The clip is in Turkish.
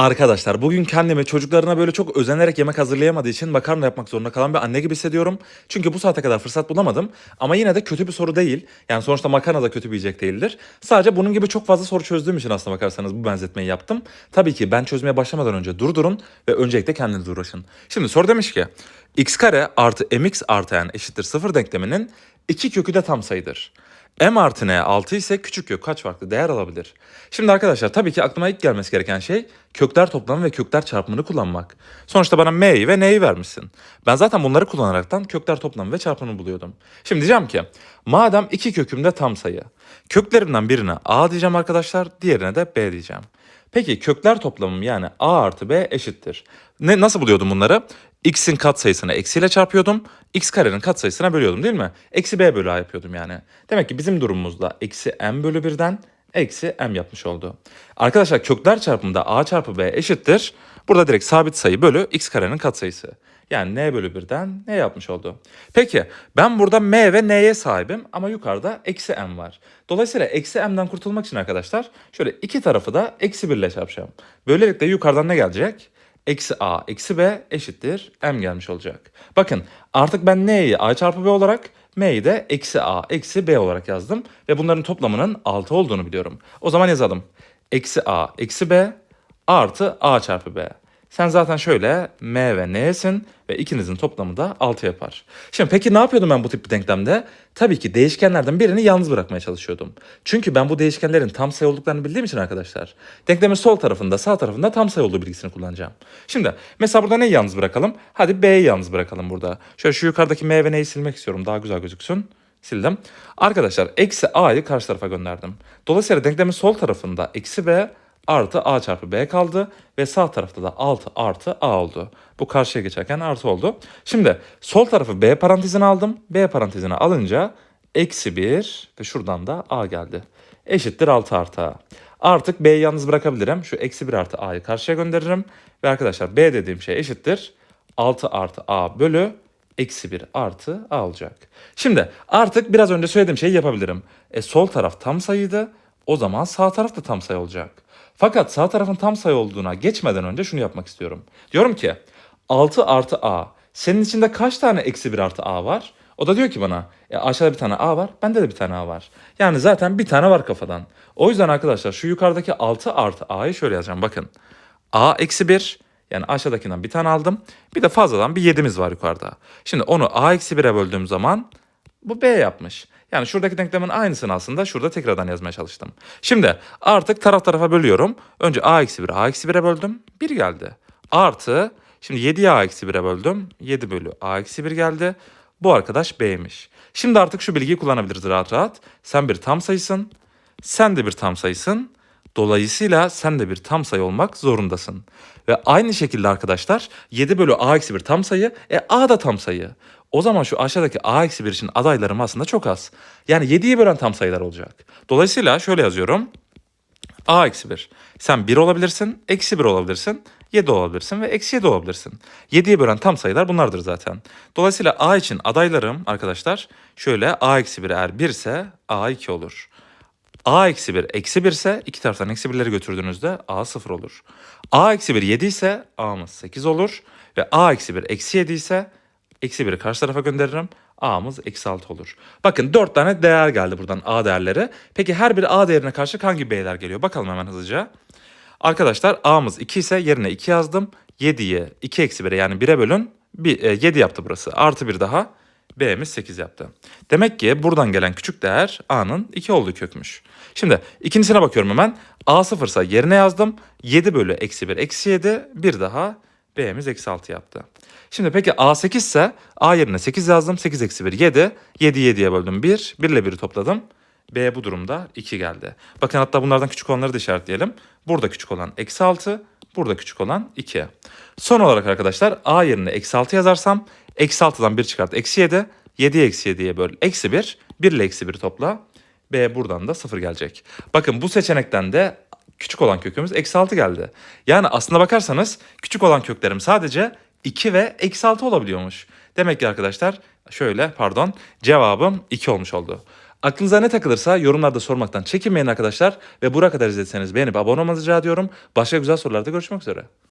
Arkadaşlar bugün kendimi çocuklarına böyle çok özenerek yemek hazırlayamadığı için makarna yapmak zorunda kalan bir anne gibi hissediyorum. Çünkü bu saate kadar fırsat bulamadım. Ama yine de kötü bir soru değil. Yani sonuçta makarna da kötü bir yiyecek değildir. Sadece bunun gibi çok fazla soru çözdüğüm için aslına bakarsanız bu benzetmeyi yaptım. Tabii ki ben çözmeye başlamadan önce durdurun ve öncelikle kendiniz uğraşın. Şimdi soru demiş ki x kare artı mx artı n eşittir 0 denkleminin iki kökü de tam sayıdır. M artı N 6 ise küçük kök kaç farklı değer alabilir? Şimdi arkadaşlar tabii ki aklıma ilk gelmesi gereken şey kökler toplamı ve kökler çarpımını kullanmak. Sonuçta bana M'yi ve N'yi vermişsin. Ben zaten bunları kullanaraktan kökler toplamı ve çarpımını buluyordum. Şimdi diyeceğim ki madem iki kökümde tam sayı. Köklerimden birine A diyeceğim arkadaşlar diğerine de B diyeceğim. Peki kökler toplamım yani A artı B eşittir. Ne, nasıl buluyordum bunları? X'in katsayısını eksiyle çarpıyordum. X karenin katsayısına bölüyordum değil mi? Eksi B bölü A yapıyordum yani. Demek ki bizim durumumuzda eksi M bölü 1'den eksi M yapmış oldu. Arkadaşlar kökler çarpımında A çarpı B eşittir. Burada direkt sabit sayı bölü X karenin katsayısı. Yani n bölü 1'den ne yapmış oldu? Peki ben burada m ve n'ye sahibim ama yukarıda eksi m var. Dolayısıyla eksi m'den kurtulmak için arkadaşlar şöyle iki tarafı da eksi 1 ile çarpacağım. Böylelikle yukarıdan ne gelecek? Eksi a eksi b eşittir m gelmiş olacak. Bakın artık ben n'yi a çarpı b olarak m'yi de eksi a eksi b olarak yazdım. Ve bunların toplamının 6 olduğunu biliyorum. O zaman yazalım. Eksi a eksi b artı a çarpı b. Sen zaten şöyle m ve n'sin ve ikinizin toplamı da 6 yapar. Şimdi peki ne yapıyordum ben bu tip bir denklemde? Tabii ki değişkenlerden birini yalnız bırakmaya çalışıyordum. Çünkü ben bu değişkenlerin tam sayı olduklarını bildiğim için arkadaşlar. Denklemin sol tarafında sağ tarafında tam sayı olduğu bilgisini kullanacağım. Şimdi mesela burada neyi yalnız bırakalım? Hadi b'yi yalnız bırakalım burada. Şöyle şu yukarıdaki m ve n'yi silmek istiyorum daha güzel gözüksün. Sildim. Arkadaşlar eksi a'yı karşı tarafa gönderdim. Dolayısıyla denklemin sol tarafında eksi b artı a çarpı b kaldı ve sağ tarafta da 6 artı a oldu. Bu karşıya geçerken artı oldu. Şimdi sol tarafı b parantezine aldım. b parantezine alınca eksi 1 ve şuradan da a geldi. Eşittir 6 artı a. Artık b'yi yalnız bırakabilirim. Şu eksi 1 artı a'yı karşıya gönderirim. Ve arkadaşlar b dediğim şey eşittir 6 artı a bölü eksi 1 artı a olacak. Şimdi artık biraz önce söylediğim şeyi yapabilirim. E, sol taraf tam sayıydı. O zaman sağ taraf da tam sayı olacak. Fakat sağ tarafın tam sayı olduğuna geçmeden önce şunu yapmak istiyorum. Diyorum ki 6 artı a. Senin içinde kaç tane eksi 1 artı a var? O da diyor ki bana e, aşağıda bir tane a var bende de bir tane a var. Yani zaten bir tane var kafadan. O yüzden arkadaşlar şu yukarıdaki 6 artı a'yı şöyle yazacağım bakın. a eksi 1 yani aşağıdakinden bir tane aldım. Bir de fazladan bir 7'miz var yukarıda. Şimdi onu a eksi 1'e böldüğüm zaman bu b yapmış. Yani şuradaki denklemin aynısını aslında şurada tekrardan yazmaya çalıştım. Şimdi artık taraf tarafa bölüyorum. Önce a eksi 1'i a eksi 1'e böldüm. 1 geldi. Artı şimdi 7'yi a eksi 1'e böldüm. 7 bölü a eksi 1 geldi. Bu arkadaş b'ymiş. Şimdi artık şu bilgiyi kullanabiliriz rahat rahat. Sen bir tam sayısın. Sen de bir tam sayısın. Dolayısıyla sen de bir tam sayı olmak zorundasın. Ve aynı şekilde arkadaşlar 7 bölü a eksi 1 tam sayı. E a da tam sayı. O zaman şu aşağıdaki a eksi 1 için adaylarım aslında çok az. Yani 7'yi bölen tam sayılar olacak. Dolayısıyla şöyle yazıyorum. a eksi 1. Sen 1 olabilirsin, eksi 1 olabilirsin, 7 olabilirsin ve eksi 7 olabilirsin. 7'ye bölen tam sayılar bunlardır zaten. Dolayısıyla a için adaylarım arkadaşlar şöyle a eksi 1 eğer 1 ise a 2 olur. a eksi 1 eksi 1 ise iki taraftan eksi 1'leri götürdüğünüzde a 0 olur. a eksi 1 7 ise a'mız 8 olur. Ve a eksi 1 eksi 7 ise Eksi 1'i karşı tarafa gönderirim. A'mız eksi 6 olur. Bakın 4 tane değer geldi buradan A değerleri. Peki her bir A değerine karşı hangi B'ler geliyor? Bakalım hemen hızlıca. Arkadaşlar A'mız 2 ise yerine 2 yazdım. 7'ye 2 eksi 1'e yani 1'e bölün. Bir, e, 7 yaptı burası. Artı 1 daha. B'miz 8 yaptı. Demek ki buradan gelen küçük değer A'nın 2 olduğu kökmüş. Şimdi ikincisine bakıyorum hemen. A 0 ise yerine yazdım. 7 bölü eksi 1 eksi 7. Bir daha B'miz eksi 6 yaptı. Şimdi peki A8 ise A yerine 8 yazdım. 8 eksi 1 7. 7 7'ye böldüm 1. 1 ile 1'i topladım. B bu durumda 2 geldi. Bakın hatta bunlardan küçük olanları da işaretleyelim. Burada küçük olan eksi 6. Burada küçük olan 2. Son olarak arkadaşlar A yerine eksi 6 yazarsam eksi 6'dan 1 çıkart eksi 7. 7'ye eksi 7'ye böl eksi 1. 1 ile eksi 1'i topla. B buradan da 0 gelecek. Bakın bu seçenekten de küçük olan kökümüz eksi 6 geldi. Yani aslına bakarsanız küçük olan köklerim sadece 2 ve eksi 6 olabiliyormuş. Demek ki arkadaşlar şöyle pardon cevabım 2 olmuş oldu. Aklınıza ne takılırsa yorumlarda sormaktan çekinmeyin arkadaşlar. Ve buraya kadar izlediyseniz beğenip abone olmanızı rica ediyorum. Başka güzel sorularda görüşmek üzere.